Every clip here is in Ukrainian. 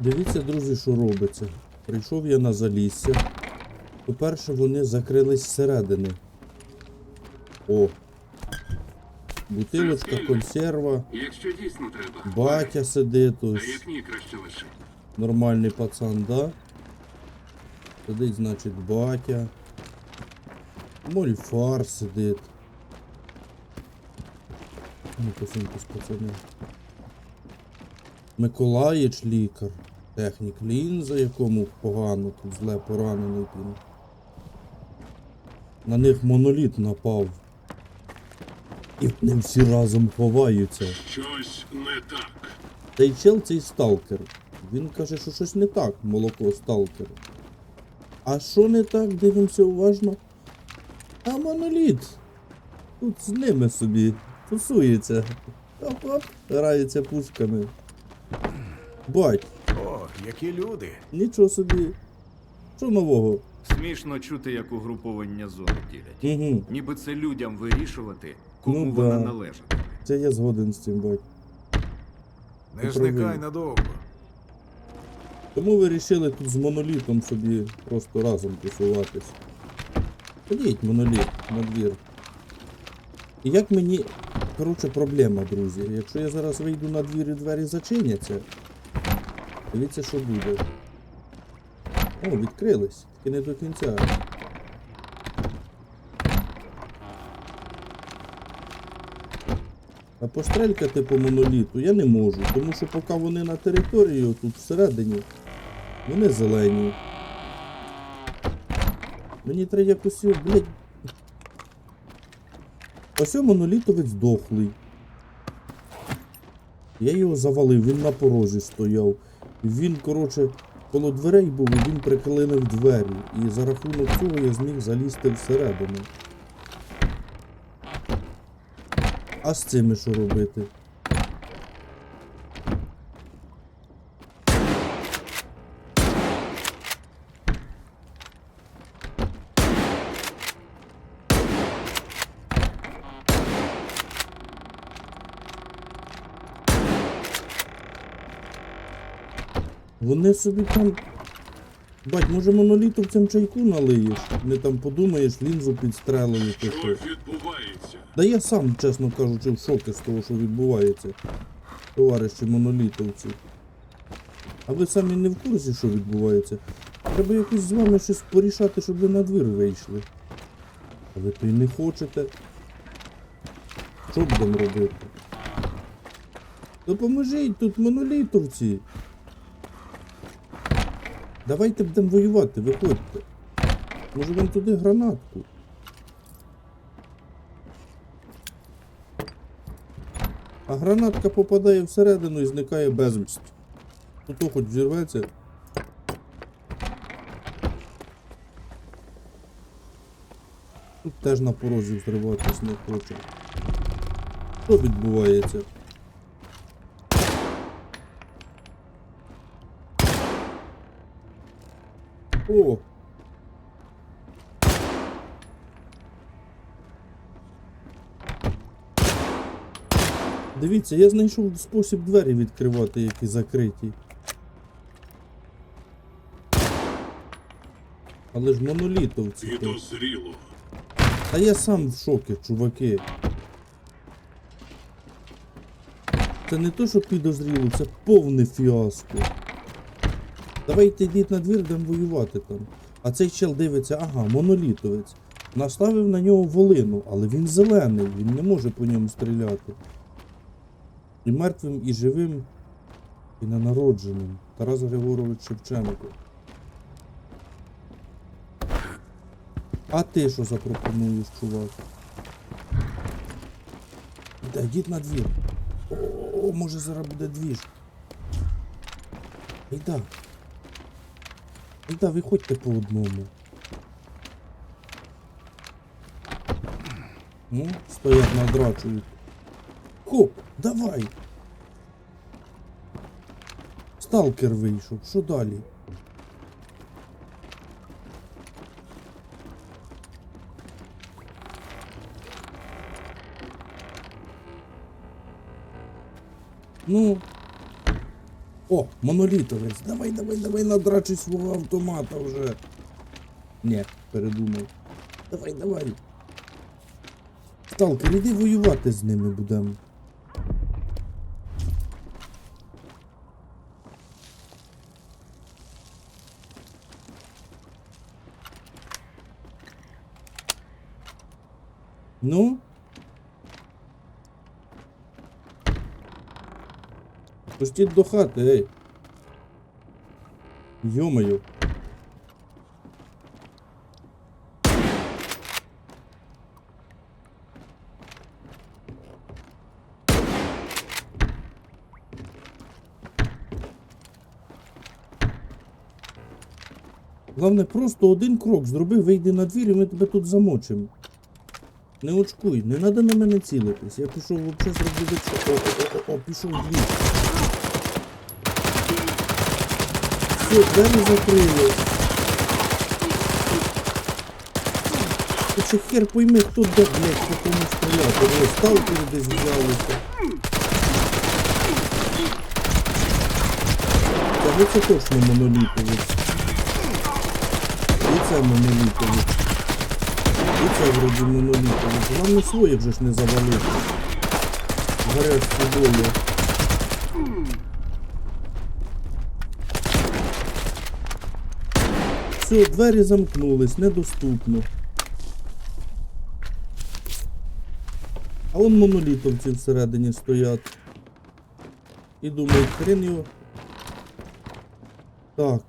Дивіться, друзі, що робиться. Прийшов я на залісся. По-перше, вони закрились зсередини. О. Бутилочка, консерва, Якщо дійсно треба. батя сидить А як ні, краще лише. Нормальний пацан, да? Сидить, значить, батя. Мольфар сидить. Ну, посуньтесь, пацани. Миколаїч лікар. Технік лінза, якому погано, тут зле поранений він. На них моноліт напав. І вони всі разом ховаються. Щось не так. Цей чел цей сталкер. Він каже, що щось не так, молоко сталкер. А що не так, дивимося уважно. А моноліт. Тут з ними собі тусується. Оп-оп, грається пушками. Бать, які люди. нічого собі. Що нового? Смішно чути, як угруповання зони ділять. Угу. Ніби це людям вирішувати, кому Ну вона да. належатиме. Це я згоден з цим, бать. Не Ти зникай надовго. Тому ви вирішили тут з монолітом собі просто разом тусуватись. Ходіть, моноліт, на двір. І як мені. Коротше, проблема, друзі. Якщо я зараз вийду на двір і двері зачиняться, дивіться, що буде. О, відкрились, тільки не до кінця. А пострелькати по моноліту я не можу, тому що поки вони на території, тут всередині, вони зелені. Мені треба якось блядь. Ось монолітовець дохлий. Я його завалив, він на порозі стояв. Він, коротше, коло дверей був, і він приклинив двері. І за рахунок цього я зміг залізти всередину. А з цими що робити? Вони собі там. Бать, може монолітовцям чайку налиєш? Не там подумаєш, лінзу підстрелили що. Що відбувається? Да я сам, чесно кажучи, в шокі з того, що відбувається, товариші монолітовці. А ви самі не в курсі, що відбувається? Треба якось з вами щось порішати, щоб ви на двір вийшли. А ви то й не хочете. Що будемо робити? Допоможіть тут монолітовці. Давайте будемо воювати, виходьте. Може вам туди гранатку? А гранатка попадає всередину і зникає безвість. Тут хоч взірветься. Тут теж на порозі взриватись не хоче. Що відбувається? О! Дивіться, я знайшов спосіб двері відкривати, які закриті. Але ж монолітовці. то. Підозріло. А я сам в шокі, чуваки. Це не то, що підозріло, це повне фіаско. Давайте йдіть на двір, будемо воювати там. А цей чел дивиться, ага, монолітовець. Наставив на нього волину, але він зелений, він не може по ньому стріляти. І мертвим, і живим, і ненародженим. Тарас Григорович Шевченко. А ти що запропонуєш, чувак? Да, йдіть на двір. О, може зараз буде двіж. Айда. Айда, виходьте по одному. Ну, стоять надрачують. Хоп, давай. Сталкер вийшов, що далі? Ну. О, монолітовець. Давай, давай, давай, надрачуй свого автомата вже. Ні, передумав. Давай, давай. Сталкер, іди воювати з ними будемо. Ну? Пустіть до хати, ей. Йомаю. Головне, просто один крок зроби, вийди на двір і ми тебе тут замочимо. Не очкуй, не треба на мене цілитись. Я пішов взагалі зроблю до чого. О, о, о, о, пішов в двір. Все, двері закрили. Ти ще хер пойми, хто де, блядь, по кому стріляти. Ви сталкери десь взялися. Та ви це точно монолітовець. І це монолітовець. І це вроді монолітовець. Нам не своїх же ж не завалити. Гарять свободу. Все, двері замкнулись, недоступно. А он монолітовці всередині стоять. І думають, хрен його. Так.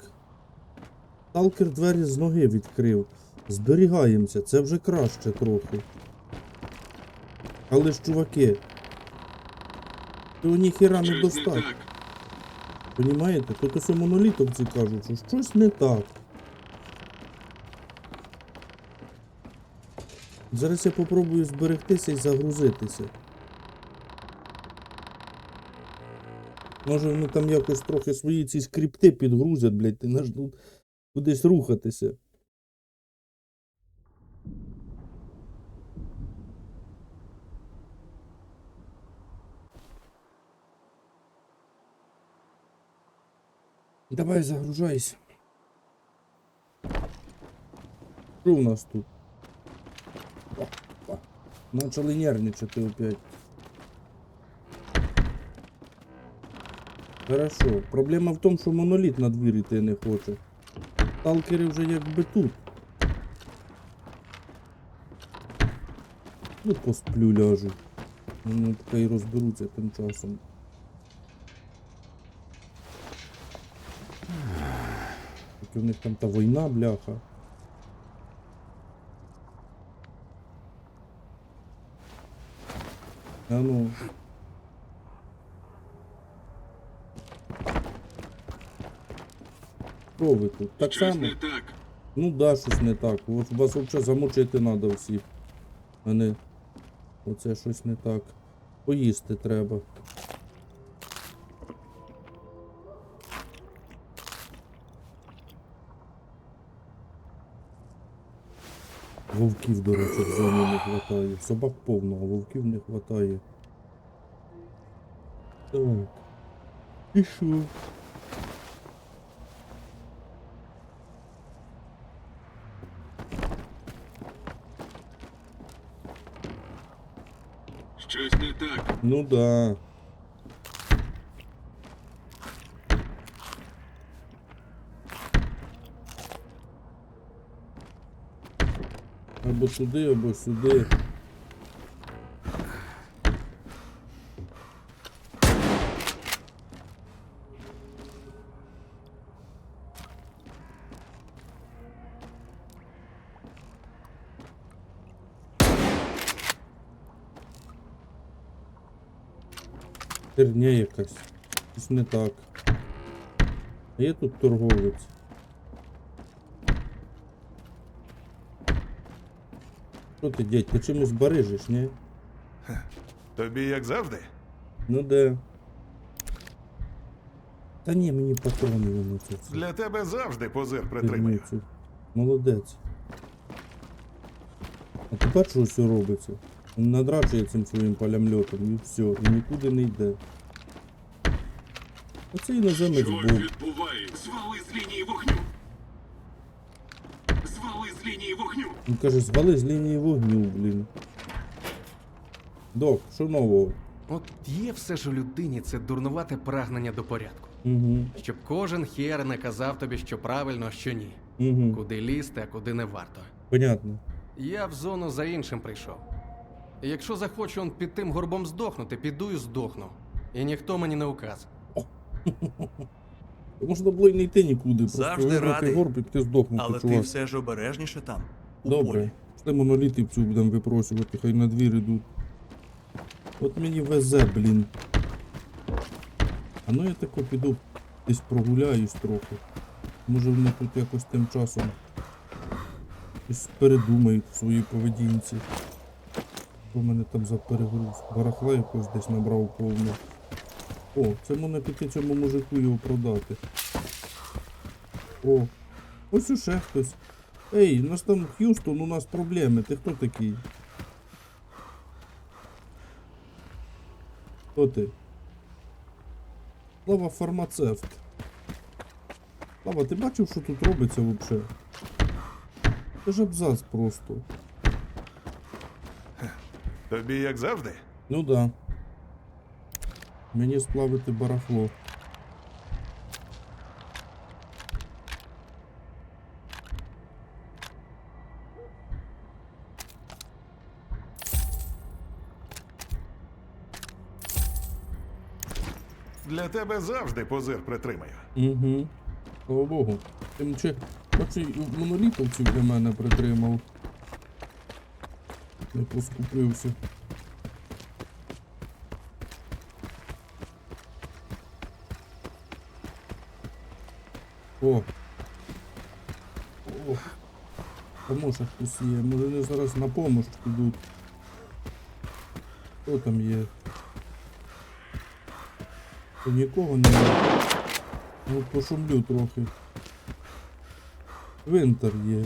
Сталкер двері з ноги відкрив. Зберігаємося, це вже краще трохи. Але ж, чуваки. То ніхіра не достать. Понімаєте? Тут ось монолітовці кажуть, що щось не так. Зараз я попробую зберегтися і загрузитися. Може вони там якось трохи свої ці скрипти підгрузять, блядь, і наш тут кудись рухатися. Давай загружайся. Що у нас тут? Начали нервничати опять. Хорошо. Проблема в тому, що моноліт на двір йти не хоче. Сталкери вже якби тут. Ну, посплю ляжу. Ну, така і розберуться тим часом. У них там та війна, бляха. А ну. Що ви тут? Так Щось само? не так. Ну да, щось не так. От вас взагалі замучити треба всіх. А не. Оце щось не так. Поїсти треба. Вовків, до речі, в зоні не хватає. Собак повно, а вовків не хватає. Так. І що? Щось не так. Ну да. Або туди, або сюди. Херня якась. Щось не так. А є тут торговець. Що ти, дядь, ти чимось барижиш, ні? Тобі як завжди? Ну де. Та ні, мені патрони воно це. Для тебе завжди позир притримаю. Молодець. А ти бачиш, що все робиться? Він надрачує цим своїм палямльотом і все, і нікуди не йде. Оце іноземець Що відбувається? Звали з лінії вогню. Лінії вогню. Він каже, звали з лінії вогню, блін. Док, що нового? От є все ж у людині це дурнувате прагнення до порядку. Угу. Щоб кожен хер не казав тобі, що правильно, а що ні. Угу. Куди лізти, а куди не варто. Понятно. Я в зону за іншим прийшов. Якщо захочу он під тим горбом здохнути, піду і здохну. І ніхто мені не указ. Можна було й не йти нікуди, просто Завжди вибрати радий. горб і піти здохнути, Але чувак. ти все ж обережніше там. У Добре. полі. Пішли монолітівців будемо випросувати, хай на двір ідуть. От мені везе, блін. А ну я тако піду десь прогуляюсь трохи. Може вони тут якось тим часом щось передумають в своїй поведінці. Що в мене там за перегруз? Барахла якось десь набрав повно. О, це можна піти цьому мужику його продати. О, ось уже хтось. Ей, у нас там Х'юстон, у нас проблеми. Ти хто такий? Хто ти? Слава фармацевт. Слава, ти бачив, що тут робиться взагалі? Це ж абзац просто. Тобі як завжди? Ну да. Мені сплавити барахло. Для тебе завжди позир притримаю. Угу. Слава Богу. Тим чи бачу, монолітовців для мене притримав. Я поскупився. О. О. Поможе хтось є. Може вони зараз на помощь підуть. Хто там є? Та нікого немає. Ну, пошумлю трохи. Винтер є.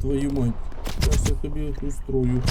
Твою мать. Зараз я тобі устрою.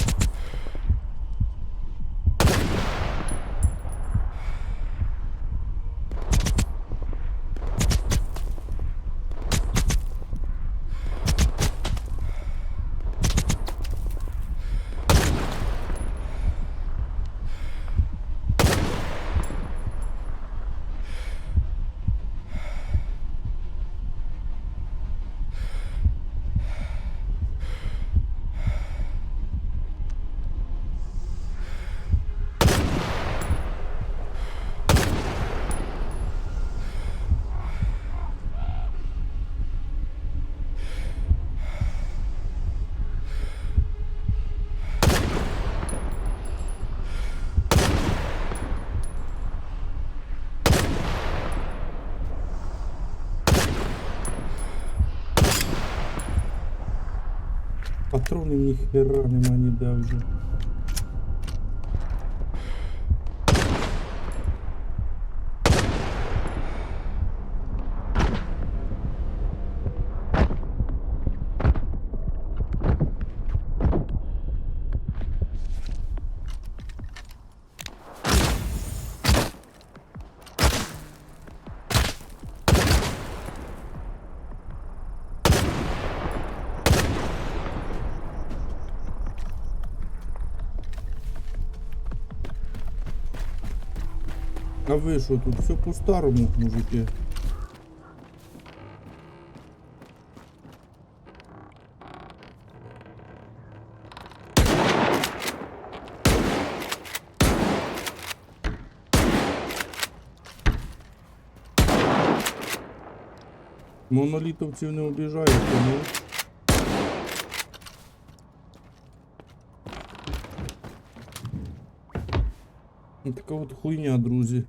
Патронів ніхера нема ніде вже. ви що тут все по-старому, мужики? Монолітовців не обіжаєте, ну? Така от хуйня, друзі.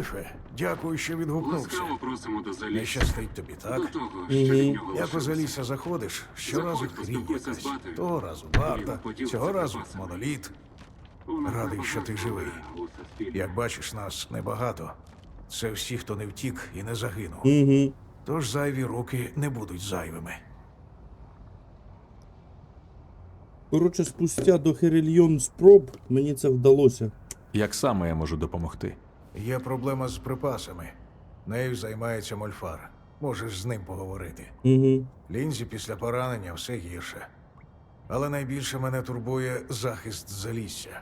Відбились. Дякую, що відгукнувся. Ласкаво просимо до Не залісся. щастить тобі, До так? того, що від нього Як у лишилося. залісся заходиш, щоразу Заходь, хрінь поспілкуйся якась. з. Того разу варта, цього разу моноліт. У нас Радий, що ти живий. у суспільстві. Як бачиш, нас небагато. Це всі, хто не втік і не загинув. Угу. Тож зайві руки не будуть зайвими. Коротше, спустя до херильйон спроб мені це вдалося. Як саме я можу допомогти? Є проблема з припасами. Нею займається Мольфар. Можеш з ним поговорити. Угу. Лінзі після поранення все гірше. Але найбільше мене турбує захист залісся.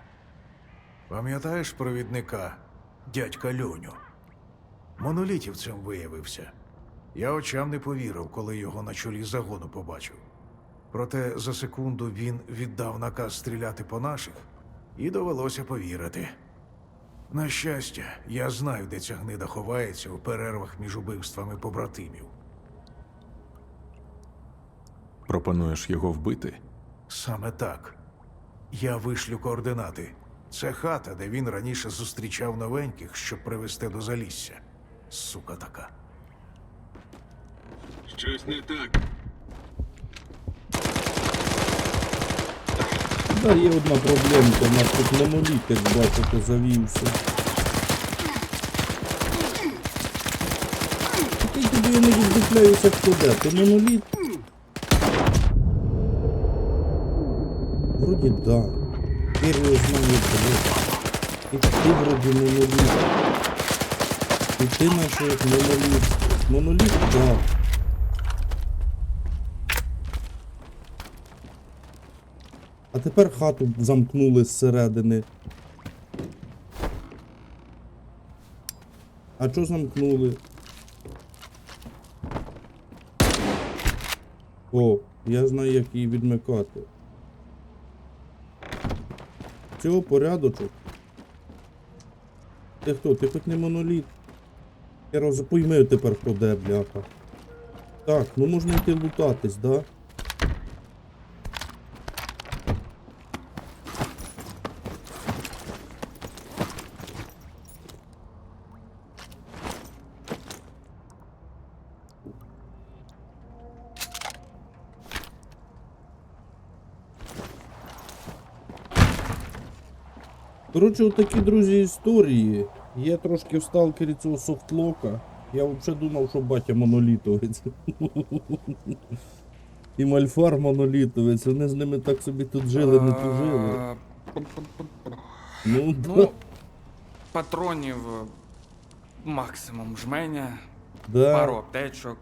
Пам'ятаєш провідника дядька Льоню? Монолітівцем виявився. Я очам не повірив, коли його на чолі загону побачив. Проте за секунду він віддав наказ стріляти по наших, і довелося повірити. На щастя, я знаю, де ця гнида ховається у перервах між убивствами побратимів. Пропонуєш його вбити? Саме так. Я вишлю координати. Це хата, де він раніше зустрічав новеньких, щоб привезти до залісся. Сука така. Щось не так. Да, є одна проблемка, у нас тут моноліт, як бачите, завівся. Такий тобі я не віддупляюся де. Ти моноліт? Вроді да. Його знає, блядь. І ти вроді моноліт. І ти як моноліт. Моноліт, да. А тепер хату замкнули зсередини. А чо замкнули? О, я знаю, як її відмикати. Цього порядочок. Ти хто? Ти хоч не моноліт? Я роз... поймив тепер, хто де, бляха. Так, ну можна йти лутатись, да? Коротше, отакі, друзі, історії. Є трошки в сталкері цього софтлока. Я взагалі думав, що батя монолітовець. І мальфар монолітовець. Вони з ними так собі тут жили, не тужили. Ну, да. Ну, патронів е, максимум жменя, да. пару аптечок,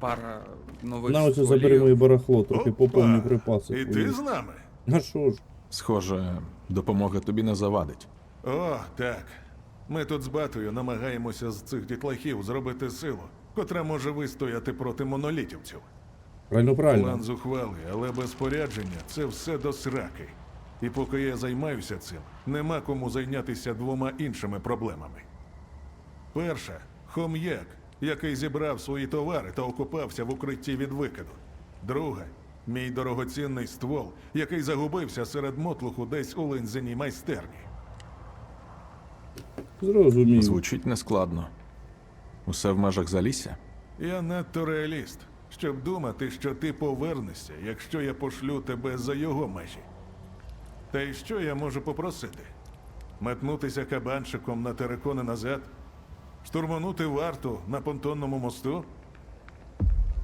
пара нових На оце забери моє барахло, трохи Опа! поповні припаси. І ти з нами? А що ж? Схоже, допомога тобі не завадить. О, так. Ми тут з батою намагаємося з цих дітлахів зробити силу, котра може вистояти проти монолітівців. Правильно, правильно. План зухвалий, але без спорядження це все до сраки. І поки я займаюся цим, нема кому зайнятися двома іншими проблемами. Перша хом'як, який зібрав свої товари та окупався в укритті від викиду. Друга мій дорогоцінний ствол, який загубився серед мотлуху десь у линзиній майстерні. Зрозумів. Звучить нескладно. Усе в межах залісся? Я надто реаліст, щоб думати, що ти повернешся, якщо я пошлю тебе за його межі. Та й що я можу попросити? Метнутися кабанчиком на терикони назад? Штурманути варту на понтонному мосту?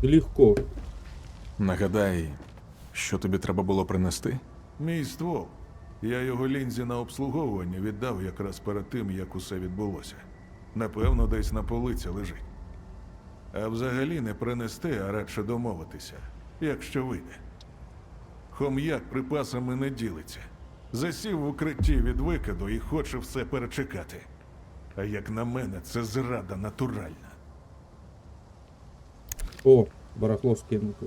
Легко. Нагадай, що тобі треба було принести? Мій ствол. Я його лінзі на обслуговування віддав якраз перед тим, як усе відбулося. Напевно, десь на полиці лежить. А взагалі не принести, а радше домовитися, якщо вийде. Хом'як припасами не ділиться. Засів в укритті від викиду і хоче все перечекати. А як на мене, це зрада натуральна. О, барахло скинути.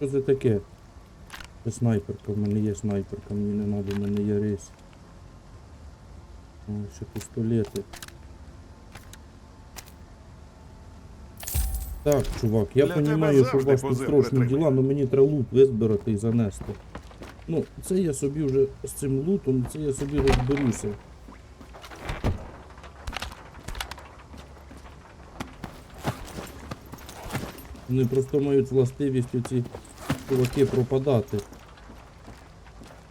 Що це таке? Це снайперка, в мене є снайперка, мені не треба, в мене є рейс. О, ще пістолети. Так, чувак, я Для розумію, що у вас тут страшні діла, але мені треба лут визбирати і занести. Ну, це я собі вже з цим лутом, це я собі розберуся. Вони просто мають властивість оці чуваки пропадати.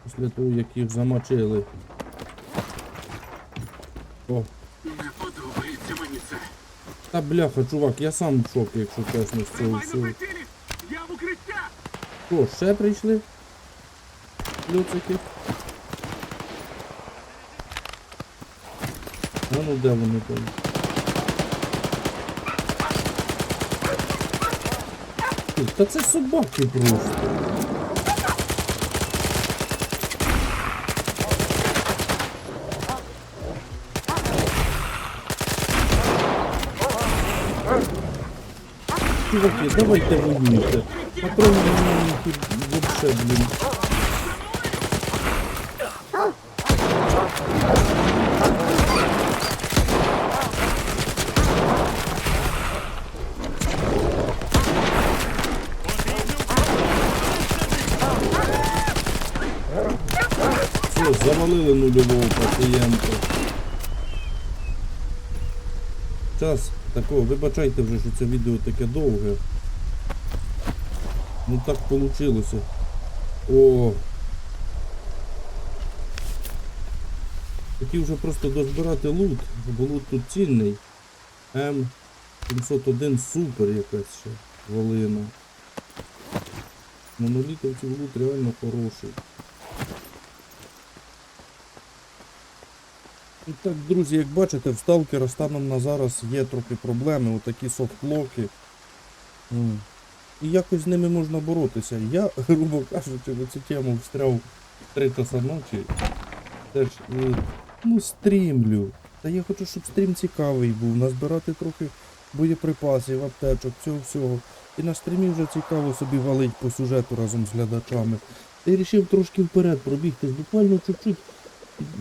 Після того, як їх замочили. О, Не подобається мені це. та бляха, чувак, я сам в шокі, якщо чесно, з цього всього. Я в укриття! Що, ще прийшли? Люцики. А ну де вони там? Ти, Та це собаки просто. Чуваки, давайте воюйте. Патрони мені тут вообще, блін. Час такого, вибачайте вже, що це відео таке довге. Ну так получилося. О. Хотів вже просто дозбирати лут, бо лут тут цінний. М701 супер якась ще волина. Монолітовців лут реально хороший. І так, друзі, як бачите, в сталкера станом на зараз є трохи проблеми, отакі софтлоки. І якось з ними можна боротися. Я, грубо кажучи, в цю тему встряв в 3 часа ночі. Теж, е, ну, стрімлю. Та я хочу, щоб стрім цікавий був, назбирати трохи боєприпасів, аптечок, цього всього. І на стрімі вже цікаво собі валить по сюжету разом з глядачами. Й вирішив трошки вперед пробігтись, буквально чуть-чуть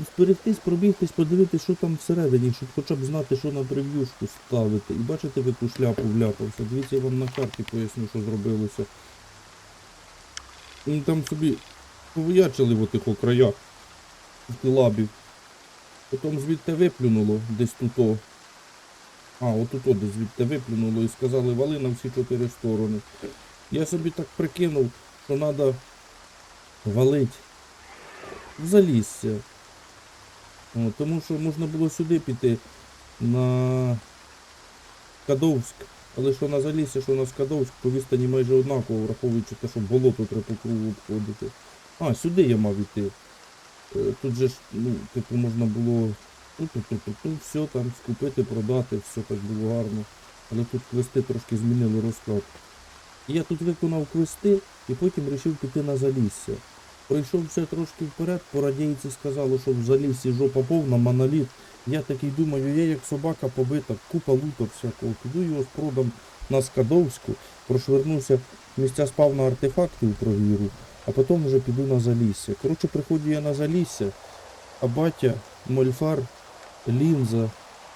вперегтись, пробігтись, подивитись, що там всередині, щоб хоча б знати, що на прев'юшку ставити. І бачите, в яку шляпу вляпався. Дивіться, я вам на карті поясню, що зробилося. Вони там собі повоячили в отих окраях лабів. Потім звідти виплюнуло десь тут. А, отут о, десь звідти виплюнуло і сказали, вали на всі чотири сторони. Я собі так прикинув, що треба валить. О, тому що можна було сюди піти на Кадовськ. Але що на Залісся, що на Скадовськ, по відстані майже однаково, враховуючи те, що болото треба по кругу обходити. А, сюди я мав іти. Е, Тут же ж, ну, типу, можна було ту-ту-ту-ту-ту, все там скупити, продати, все так було гарно. Але тут квести трошки змінили розклад. Я тут виконав квести і потім вирішив піти на Залісся. Пройшов все трошки вперед, по радійці сказали, що в Заліссі жопа повна, моноліт. Я такий думаю, я як собака побита, купа лута всякого. Піду його спродам на Скадовську, прошвернуся місця спавна артефактів провіру, а потім вже піду на Залісся. Коротше, приходжу я на Залісся, а батя, Мольфар, Лінза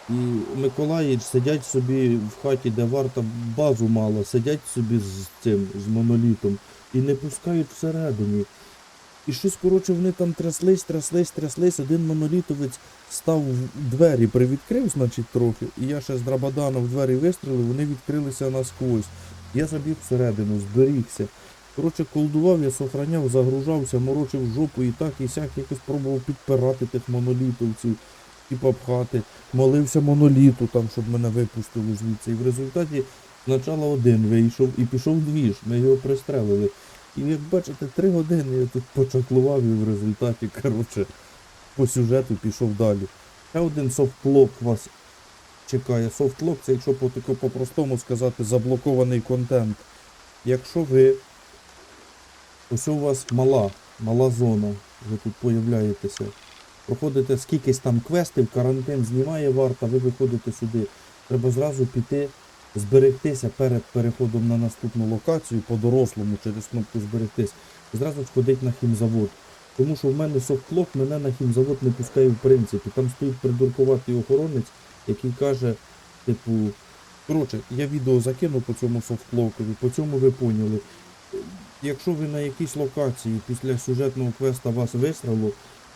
і Миколаїч сидять собі в хаті, де варта базу мала, сидять собі з цим, з монолітом і не пускають всередині. І щось, коротше, вони там тряслись, тряслись, тряслись. Один монолітовець став в двері, привідкрив, значить, трохи. І я ще з драбадана в двері вистрілив, вони відкрилися насквозь. Я забіг всередину, зберігся. Коротше, колдував, я сохраняв, загружався, морочив жопу і так, і сяк якось пробував підпирати тих монолітовців і попхати. Молився моноліту там, щоб мене випустили звідси. І в результаті спочатку один вийшов і пішов двіж. Ми його пристрелили. І як бачите, три години я тут почаклував і в результаті, коротше, по сюжету пішов далі. Ще один софтлок вас чекає. Софтлок це, якщо по-простому сказати, заблокований контент. Якщо ви ось у вас мала, мала зона, ви тут появляєтеся, проходите скількись там квестів, карантин знімає варта, ви виходите сюди. Треба зразу піти зберегтися перед переходом на наступну локацію по-дорослому через кнопку зберегтись. Зразу сходить на хімзавод. Тому що в мене софтлок мене на хімзавод не пускає в принципі. Там стоїть придуркуватий охоронець, який каже, типу, Коротше, я відео закину по цьому софтлокові, по цьому ви поняли. Якщо ви на якійсь локації після сюжетного квеста вас висрало,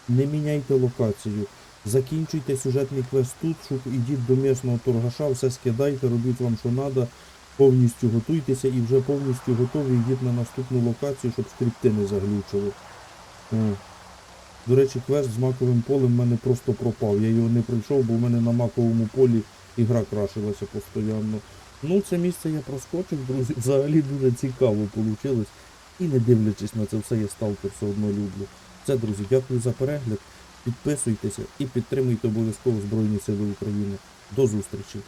не міняйте локацію. Закінчуйте сюжетний квест тут, шук, ідіть до місного торгаша, все скидайте, робіть вам що треба, повністю готуйтеся і вже повністю готові йдіть на наступну локацію, щоб скрипти не заглючили. До речі, квест з маковим полем в мене просто пропав. Я його не пройшов, бо в мене на маковому полі ігра крашилася постійно. Ну, це місце я проскочив, друзі. Взагалі дуже цікаво вийшло. І не дивлячись на це все, я сталкер все одно люблю. Це, друзі, дякую за перегляд. Підписуйтеся і підтримуйте обов'язково Збройні Сили України. До зустрічі!